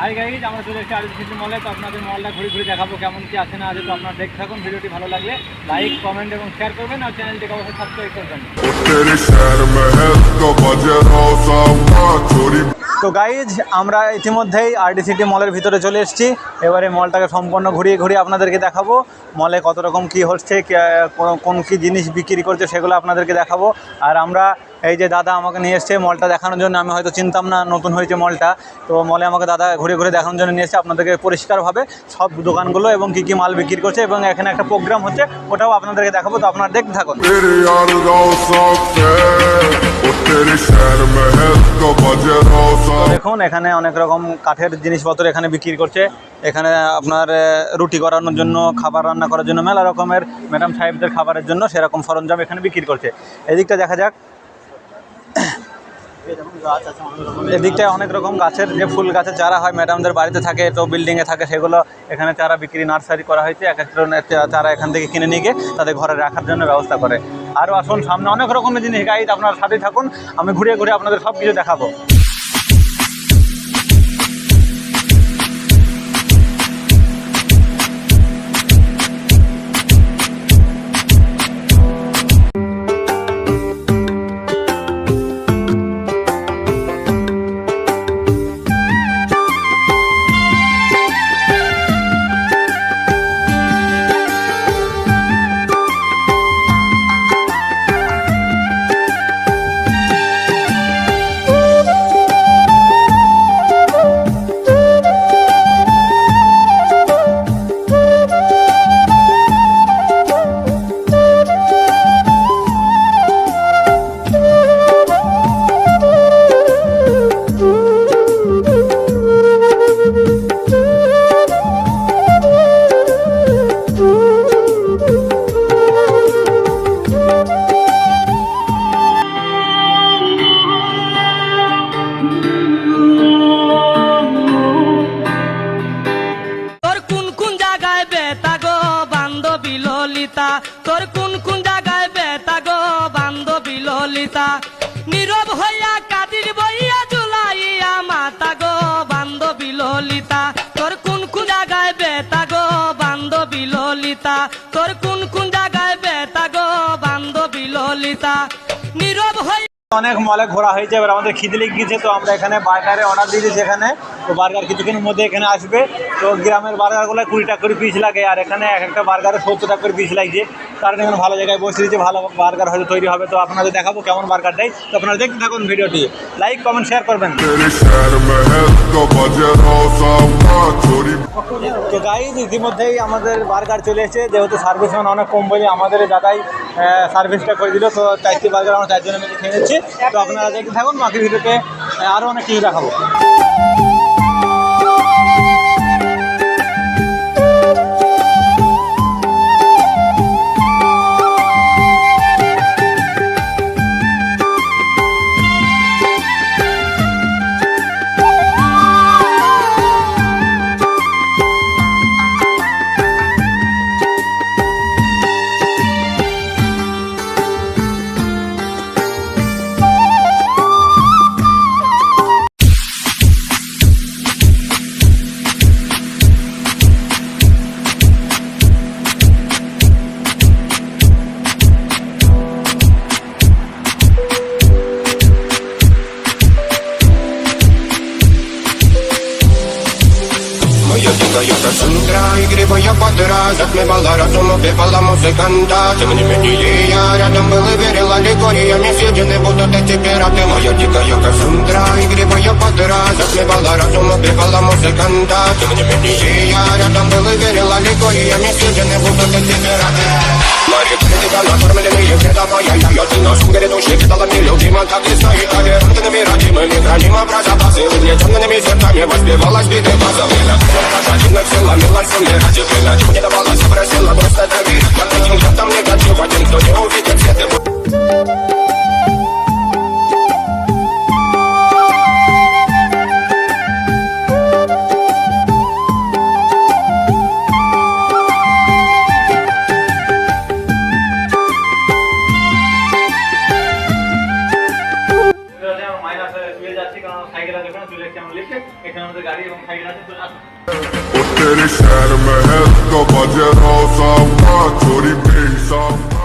Hi guys আমরা চলে এসেছি আরিফ সিটি মলে তো আপনাদের মলটা ঘুরে ঘুরে দেখাবো কেমন কি আছে না আছে। তো আপনারা দেখতে থাকুন, ভিডিওটি ভালো লাগলে লাইক কমেন্ট এবং শেয়ার করবেন আর চ্যানেলটিকে অবশ্যই সাবস্ক্রাইব করবেন। তো গাইজ আমরা ইতিমধ্যেই আরডি মলের ভিতরে চলে এসেছি। এবারে মলটাকে সম্পূর্ণ ঘুরিয়ে ঘুরিয়ে আপনাদেরকে দেখাবো। মলে কত রকম কি হচ্ছে কোন কি জিনিস বিক্রি করছে সেগুলো আপনাদেরকে দেখাবো। আর আমরা এই যে দাদা আমাকে নিয়ে এসছে মলটা দেখানোর জন্য আমি হয়তো চিনতাম না নতুন হয়েছে মলটা। তো মলে আমাকে দাদা ঘুরে ঘুরে দেখানোর জন্য নিয়ে এসছে আপনাদেরকে পরিষ্কারভাবে সব দোকানগুলো এবং কি কি মাল বিক্রি করছে এবং এখানে একটা প্রোগ্রাম হচ্ছে ওটাও আপনাদেরকে দেখাবো। তো আপনারা দেখতে থাকুন। দেখুন এখানে অনেক রকম কাঠের জিনিসপত্র এখানে বিক্রি করছে। এখানে আপনার রুটি করানোর জন্য খাবার রান্না করার জন্য মেলা রকমের ম্যাডাম সাহেবদের খাবারের জন্য সেরকম সরঞ্জাম এখানে বিক্রি করছে। এদিকটা দেখা যাক এদিকটায় অনেক রকম গাছের যে ফুল গাছের চারা হয় ম্যাডামদের বাড়িতে থাকে, তো বিল্ডিংয়ে থাকে, সেগুলো এখানে চারা বিক্রি নার্সারি করা হয়েছে। এক এক ধরনের চারা এখান থেকে কিনে নিয়ে গিয়ে তাদের ঘরে রাখার জন্য ব্যবস্থা করে। আরও আসুন, সামনে অনেক রকমের জিনিস। গাইড আপনার সাথেই থাকুন। আমি ঘুরে ঘুরে আপনাদের সব কিছু দেখাবো। ললিতা নীরব হইয়া কাদির বইয়া জুলাইয়া মাতা গো বান্ধবী ললিতা। তোর কোন কোন জায়গায় বেতা গো বান্ধবী ললিতা। তোর কোন কোন অনেক মলে ঘোরা হয়েছে এবার আমাদের খিদে লেগে গেছে তো আমরা এখানে বার্গারে অর্ডার দিয়েছি সেখানে তো বার্গার কিছুক্ষণের মধ্যে এখানে আসবে। তো গ্রামের বার্গারগুলো কুড়ি টাকা করে পিস লাগে, আর এখানে এক একটা বার্গারে সত্তর টাকা করে পিস লাগছে। কারণ এখানে ভালো জায়গায় বসে দিয়েছে ভালো বার্গার হয়তো তৈরি হবে। তো আপনাদের দেখাবো কেমন বার্গার দেয় তো আপনারা দেখতে থাকুন ভিডিওটি। লাইক কমেন্ট শেয়ার করবেন। তো গাই ইতিমধ্যেই আমাদের বার্গার চলে এসেছে। যেহেতু সার্ভিসম্যান অনেক কম বলে আমাদের যাতায়াত সার্ভিসটা করে দিল। তো চারটি বার্গার আমরা চারজনে মিলে খেয়ে নিচ্ছি। তো আপনারা দেখতে থাকুন, বাকি ভিডিওতে আরও অনেক কিছু দেখাবো। Моя дикая Кассандра, игривая подра Затмевала разум, убивала музыканта Тем не менее я рядом был и верила Легориями съедены будут эти пираты Моя дикая Кассандра, игривая подра Затмевала разум, убивала музыканта Тем не менее я рядом был и верила Легориями съедены будут эти пираты Мари критика, накормленные передовая Я ее носом грядущий кидалами любима Так и стоит толерантными родимыми Храним образа базы Угнетенными сердцами воспевалась биты базовые Рожденных силами ларсами ради пылать Не давалась, просила просто доверить Под этим летом негатив Один, кто не увидит লেখা দুই লাখ কেমন লিখে এখানে আমাদের গাড়ি এবং সাইকেল আছে, চলে আসুন। तेरे शहर में है तो बजे रौसा चोरी पेंट साफ